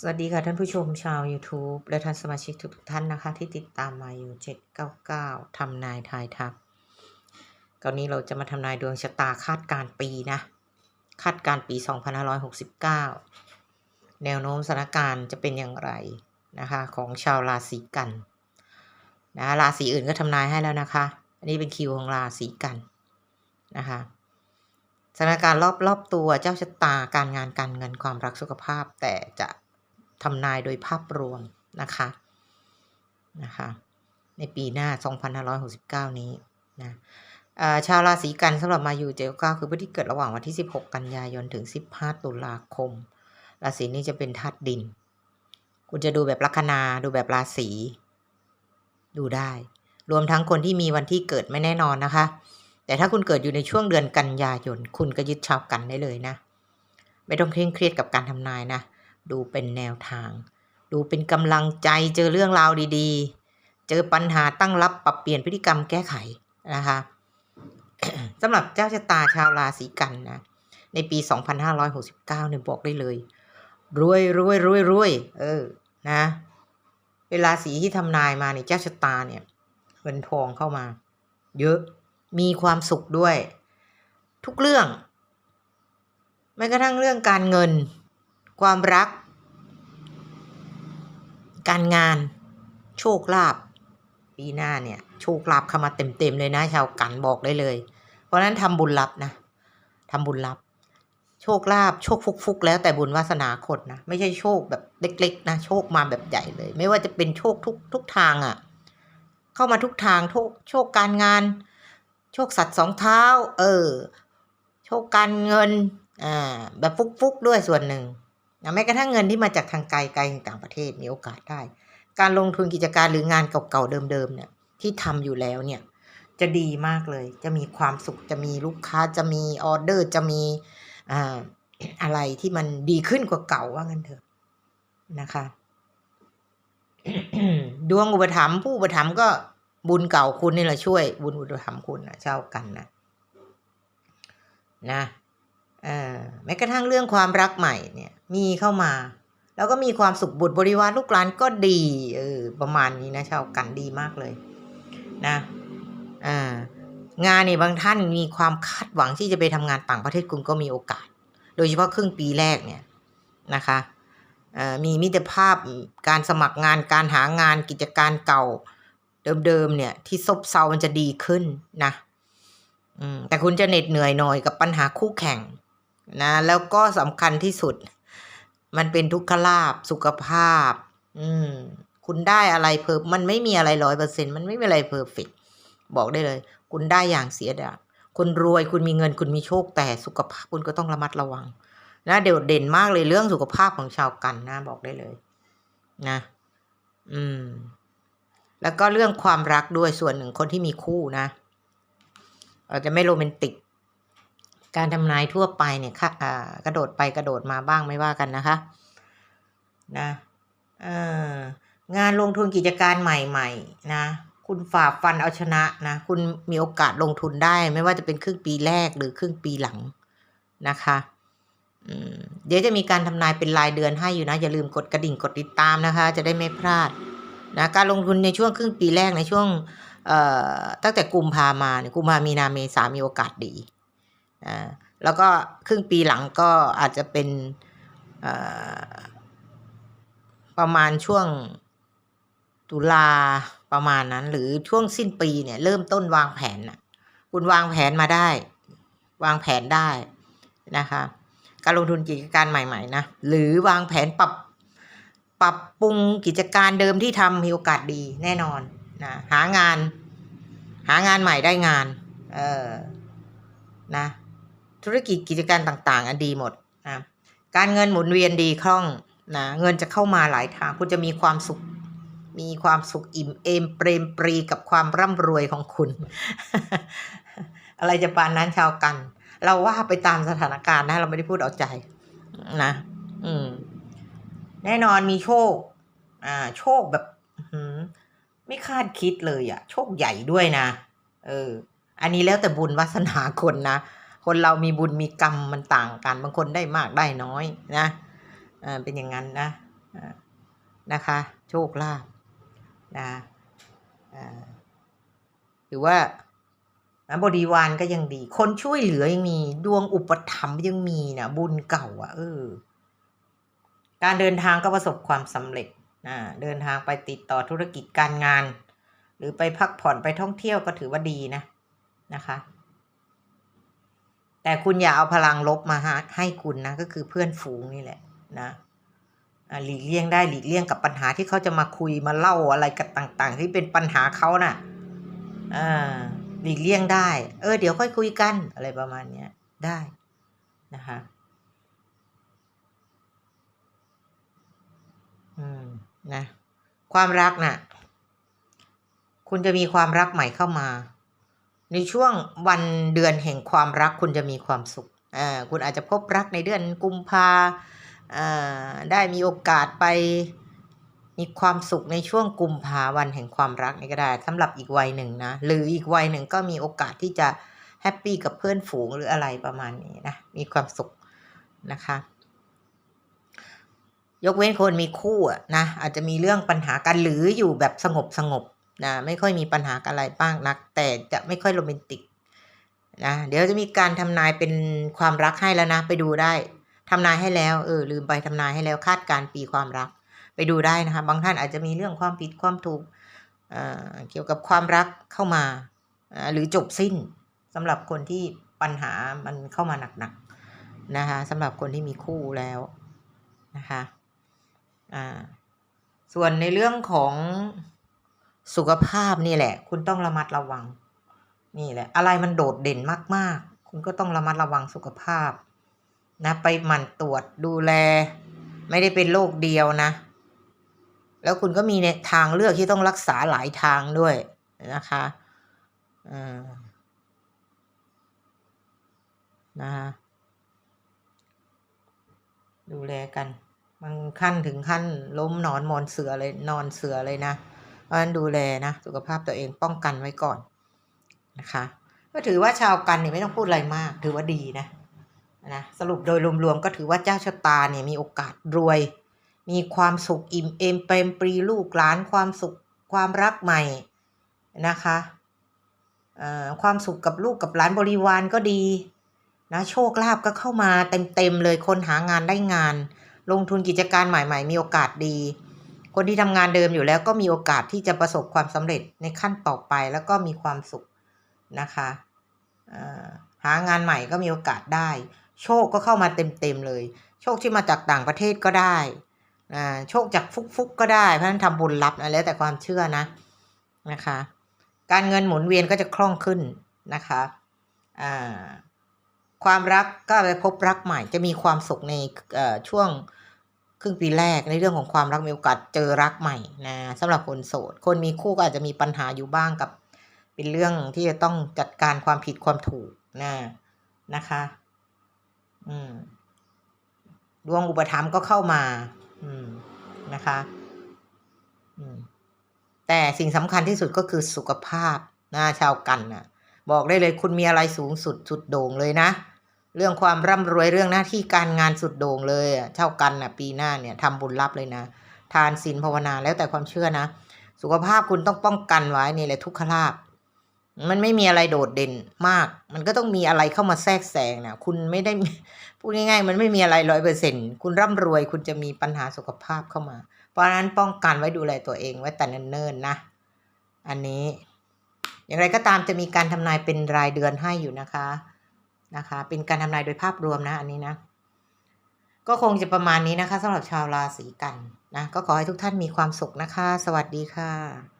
สวัสดีค่ะท่านผู้ชมชาว YouTube และท่านสมาชิกทุกท่านนะคะ ที่ติดตามมาอยู่ 799 ทำนายทายทักคราวนี้เราจะมาทำนายดวงชะตาคาดการปีนะ คาดการปี 2569 แนวโน้มสถานการณ์จะเป็นอย่างไรนะคะ ของชาวราศีกันนะราศีอื่นก็ทำนายให้แล้วนะคะ อันนี้เป็นคิวของราศีกันนะคะสถานการณ์รอบรอบตัวเจ้าชะตาการงานการเงินความรักสุขภาพแต่จะ ทำนายโดยภาพรวมนะคะนะคะในปีหน้า 2569 นี้นะอ่าชาวราศีกันสำหรับมาอยู่เจลก้าคือผู้ที่เกิดระหว่างวันที่ 16 กันยายนถึง 15 ตุลาคม ราศีนี้จะเป็นธาตุดิน คุณจะดูแบบลัคนาดูแบบราศีดูได้ รวมทั้งคนที่มีวันที่เกิดไม่แน่นอนนะคะ แต่ถ้าคุณเกิดอยู่ในช่วงเดือนกันยายน คุณก็ยึดชาวกันได้เลยนะ ไม่ต้องเคร่งเครียดกับการทำนายนะ ดูเป็นแนวทาง ดูเป็นกำลังใจเจอเรื่องราวดีๆ เจอปัญหาตั้งรับปรับเปลี่ยนพฤติกรรมแก้ไขนะคะสำหรับเจ้าชะตาชาวราศีกันนะ ในปี 2569เนี่ยบอกได้เลย รวยรวยรวยรวยเออนะเวลาสีที่ทำนายมาเนี่ยเจ้าชะตาเนี่ยเงินทองเข้ามา เยอะมีความสุขด้วย ทุกเรื่องแม้กระทั่งเรื่องการเงิน ความรัก การงาน โชคลาภปีหน้าเนี่ยโชคลาภเข้ามาเต็มๆเลยนะ ชาวกันบอกได้เลย เพราะนั้นทำบุญรับนะทำบุญรับโชคลาภโชคฟุกๆ แล้วแต่บุญวาสนาคนนะไม่ใช่โชคแบบเล็ก ๆ นะโชคมาแบบใหญ่เลย ไม่ว่าจะเป็นโชคทุกทุกทางอะ่ะ เข้ามาทุกทางโชคโชคการงาน โชคสัตว์สองเท้า เออ โชคการเงินอ่าแบบฟุกๆด้วยส่วนหนึ่ง นะแม้กระทั่งเงินที่มาจากทางไกลไกลต่างประเทศมีโอกาสได้ การลงทุนกิจการหรืองานเก่าๆเดิมๆเนี่ยที่ทำอยู่แล้วเนี่ยจะดีมากเลย จะมีความสุขจะมีลูกค้าจะมีออเดอร์จะมีอ่าอะไรที่มันดีขึ้นกว่าเก่าว่างั้นเถอะนะคะดวงอุปถัมภ์ผู้อุปถัมภ์ก็บุญเก่าคุณนี่แหละช่วย บุญอุปถัมภ์คุณนะเช่ากันนะนะ แม้กระทั่งเรื่องความรักใหม่เนี่ยมีเข้ามา แล้วก็มีความสุขบุตรบริวารลูกหลานก็ดีเออประมาณนี้นะชาวกันดีมากเลยนะอ่างานเนี่ยบางท่านมีความคาดหวังที่จะไปทำงานต่างประเทศคุณก็มีโอกาส โดยเฉพาะครึ่งปีแรกเนี่ยนะคะมีมิตรภาพการสมัครงานการหางานกิจการเก่าเดิมๆเนี่ยที่ซบเซามันจะดีขึ้นนะแต่คุณจะเหน็ดเหนื่อยหน่อยกับปัญหาคู่แข่ง นะแล้วก็สำคัญที่สุด มันเป็นทุกขลาบสุขภาพ อืม คุณได้อะไรเพอมันไม่มีอะไรร้อยเปอร์เซ็นมันไม่มีอะไรเพอร์เฟกบอกได้เลย คุณได้อย่างเสียดายคุณรวยคุณมีเงินคุณมีโชคแต่สุขภาพคุณก็ต้องระมัดระวัง นะเด่เด่นมากเลยเรื่องสุขภาพของชาวกันนะ บอกได้เลย นะ อืม แล้วก็เรื่องความรักด้วยส่วนหนึ่งคนที่มีคู่นะเราจะไม่โรแมนติก การทำนายทั่วไปเนี่ยค่ะกระโดดไปกระโดดมาบ้างไม่ว่ากันนะคะนะงานลงทุนกิจการใหม่ๆนะคุณฝ่าฟันเอาชนะนะคุณมีโอกาสลงทุนได้ ไม่ว่าจะเป็นครึ่งปีแรกหรือครึ่งปีหลังนะคะเดี๋ยวจะมีการทำนายเป็นรายเดือนให้อยู่นะ อย่าลืมกดกระดิ่งกดติดตามนะคะ จะได้ไม่พลาดนะการลงทุนในช่วงครึ่งปีแรกในช่วงตั้งแต่กุมภามาเนี่ยกุมภามีนาเมษามีโอกาสดี แล้วก็ครึ่งปีหลังก็อาจจะเป็นประมาณช่วงตุลาประมาณนั้น หรือช่วงสิ้นปีเนี่ยเริ่มต้นวางแผนนะคุณวางแผนมาได้ วางแผนได้นะคะ การลงทุนกิจการใหม่ๆนะหรือวางแผนปรับปรับปรุงกิจการเดิมที่ทำมีโอกาสดีแน่นอนนะหางาน หางานใหม่ได้งาน เออนะ ธุรกิจกิจการต่างๆอันดีหมดนะการเงินหมุนเวียนดีคล่องนะเงินจะเข้ามาหลายทาง คุณจะมีความสุข มีความสุขอิ่มเอมเปรมปรีกับความร่ำรวยของคุณ อะไรจะปานนั้นชาวกัน เราว่าไปตามสถานการณ์นะ เราไม่ได้พูดเอาใจนะอืม แน่นอนมีโชค อ่า โชคแบบไม่คาดคิดเลยอะ่ะ โชคใหญ่ด้วยนะ เออ อันนี้แล้วแต่บุญวาสนาคนนะ คนเรามีบุญมีกรรมมันต่างกัน บางคนได้มากได้น้อยนะเป็นอย่างนั้นนะนะคะ โชคลาภนะหรือว่าบริวารก็ยังดี คนช่วยเหลือยังมีดวงอุปถัมภ์ยังมีนะบุญเก่าอะเออการเดินทางก็ประสบความสำเร็จอ่าเดินทางไปติดต่อธุรกิจการงาน หรือไปพักผ่อนไปท่องเที่ยวก็ถือว่าดีนะนะคะ แต่คุณอย่าเอาพลังลบมาให้คุณนะ ก็คือเพื่อนฝูงนี่แหละนะหลีกเลี่ยงได้หลีกเลี่ยงกับปัญหาที่เขาจะมาคุยมาเล่าอะไรกันต่าง ๆ ที่เป็นปัญหาเขาน่ะอ่าหลีกเลี่ยงได้ เออ เดี๋ยวค่อยคุยกันอะไรประมาณเนี้ยได้นะคะอืมนะ ความรักน่ะ คุณจะมีความรักใหม่เข้ามา ในช่วงวันเดือนแห่งความรักคุณจะมีความสุขอ่าคุณอาจจะพบรักในเดือนกุมภาอ่าได้มีโอกาสไปมีความสุขในช่วงกุมภาวันแห่งความรักนี่ก็ได้สำหรับอีกวัยหนึ่งนะ หรืออีกวัยหนึ่งก็มีโอกาสที่จะแฮปปี้กับเพื่อนฝูงหรืออะไรประมาณนี้นะ มีความสุขนะคะ ยกเว้นคนมีคู่นะอาจจะมีเรื่องปัญหากันหรืออยู่แบบสงบสงบ นะไม่ค่อยมีปัญหาอะไรบ้างนัก แต่จะไม่ค่อยโรแมนติกนะเดี๋ยวจะมีการทำนายเป็นความรักให้แล้วนะ ไปดูได้ทำนายให้แล้วเออลืมไปทำนายให้แล้วคาดการปีความรัก ไปดูได้นะคะ บางท่านอาจจะมีเรื่องความผิดความถูกเอ่อเกี่ยวกับความรักเข้ามาอ่าหรือจบสิ้นสำหรับคนที่ปัญหามันเข้ามาหนักๆนะคะสำหรับคนที่มีคู่แล้วนะคะอ่าส่วนในเรื่องของ สุขภาพนี่แหละ คุณต้องระมัดระวัง นี่แหละ อะไรมันโดดเด่นมากๆ คุณก็ต้องระมัดระวังสุขภาพ นะ ไปหมั่นตรวจดูแล ไม่ได้เป็นโรคเดียวนะ แล้วคุณก็มีในทางเลือกที่ต้องรักษาหลายทางด้วยนะคะอ่านะคะดูแลกัน บางขั้นถึงขั้นล้มนอนมอนเสือเลยนอนเสือเลยนะ เพราะฉะนั้นดูแลนะสุขภาพตัวเองป้องกันไว้ก่อนนะคะก็ถือว่าชาวกันเนี่ยไม่ต้องพูดอะไรมาก ถือว่าดีนะนะสรุปโดยรวมๆก็ถือว่าเจ้าชะตาเนี่ยมีโอกาสรวย มีความสุขอิ่มเอมเปรมปรีลูกหลานความสุขความรักใหม่นะคะเอ่อความสุขกับลูกกับหลานบริวารก็ดีนะโชคลาภก็เข้ามาเต็มๆเลยคนหางานได้งาน ลงทุนกิจการใหม่ ๆ มีโอกาสดี คนที่ทำงานเดิมอยู่แล้วก็มีโอกาสที่จะประสบความสำเร็จในขั้นต่อไปแล้วก็มีความสุขนะคะหางานใหม่ก็มีโอกาสได้ โชคก็เข้ามาเต็มๆเลย โชคที่มาจากต่างประเทศก็ได้โชคจากฟุกๆก็ได้เพราะฉะนั้นทำบุญรับนะแล้วแต่ความเชื่อนะนะคะ การเงินหมุนเวียนก็จะคล่องขึ้นนะคะความรักก็ไปพบรักใหม่จะมีความสุขในช่วง ครึ่งปีแรกในเรื่องของความรักมีโอกาสเจอรักใหม่นะสำหรับคนโสด คนมีคู่ก็อาจจะมีปัญหาอยู่บ้างกับ เป็นเรื่องที่จะต้องจัดการความผิดความถูกนะนะคะ อืมดวงอุปถัมภ์ก็เข้ามา อืมนะคะอืมแต่สิ่งสำคัญที่สุดก็คือสุขภาพนะชาวกันนะบอกได้เลยคุณมีอะไรสูงสุดสุดโด่งเลยนะ เรื่องความร่ำรวยเรื่องหน้าที่การงานสุดโด่งเลยอะเช่ากันนะปีหน้าเนี่ยทำบุญรับเลยนะ ทานศีลภาวนาแล้วแต่ความเชื่อนะ สุขภาพคุณต้องป้องกันไว้นี่แหละทุกขลาภมันไม่มีอะไรโดดเด่นมาก มันก็ต้องมีอะไรเข้ามาแทรกแซงนะคุณไม่ได้พูดง่ายๆ มันไม่มีอะไรร้อยเปอร์เซ็นคุณร่ำรวยคุณจะมีปัญหาสุขภาพเข้ามา เพราะฉะนั้นป้องกันไว้ดูแลตัวเองไว้แต่เนิ่นๆนะ อันนี้ อย่างไรก็ตามจะมีการทำนายเป็นรายเดือนให้อยู่นะคะ นะคะ เป็นการทำนายโดยภาพรวมนะอันนี้นะ ก็คงจะประมาณนี้นะคะสำหรับชาวราศีกันนะ ก็ขอให้ทุกท่านมีความสุขนะคะ สวัสดีค่ะ